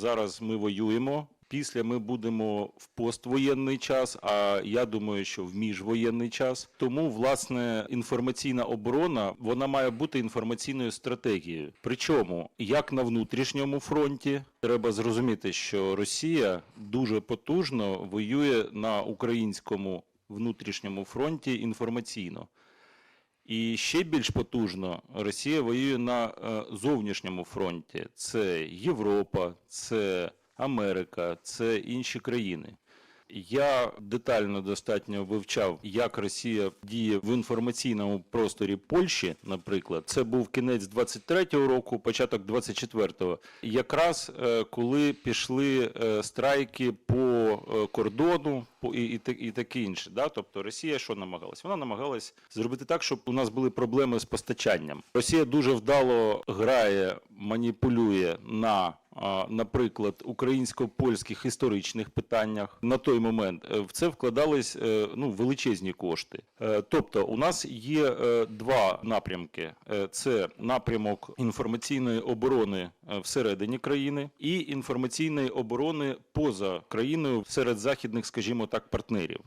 Зараз ми воюємо. Після ми будемо в поствоєнний час, а я думаю, що в міжвоєнний час. Тому власне інформаційна оборона вона має бути інформаційною стратегією. Причому як на внутрішньому фронті треба зрозуміти, що Росія дуже потужно воює на українському внутрішньому фронті інформаційно. І ще більш потужно Росія воює на е, зовнішньому фронті. Це Європа, це Америка, це інші країни. Я детально достатньо вивчав, як Росія діє в інформаційному просторі Польщі, наприклад. Це був кінець 23-го року, початок 24-го. Якраз е, коли пішли е, страйки по кордону по, і, і, і таке інше. Да? Тобто Росія що намагалась? Вона намагалась зробити так, щоб у нас були проблеми з постачанням. Росія дуже вдало грає, маніпулює на наприклад, українсько-польських історичних питаннях на той момент е, в це вкладались е, ну, величезні кошти. Е, Тобто, у нас є два напрямки: це напрямок інформаційної оборони всередині країни і інформаційної оборони поза країною серед західних, скажімо так, партнерів.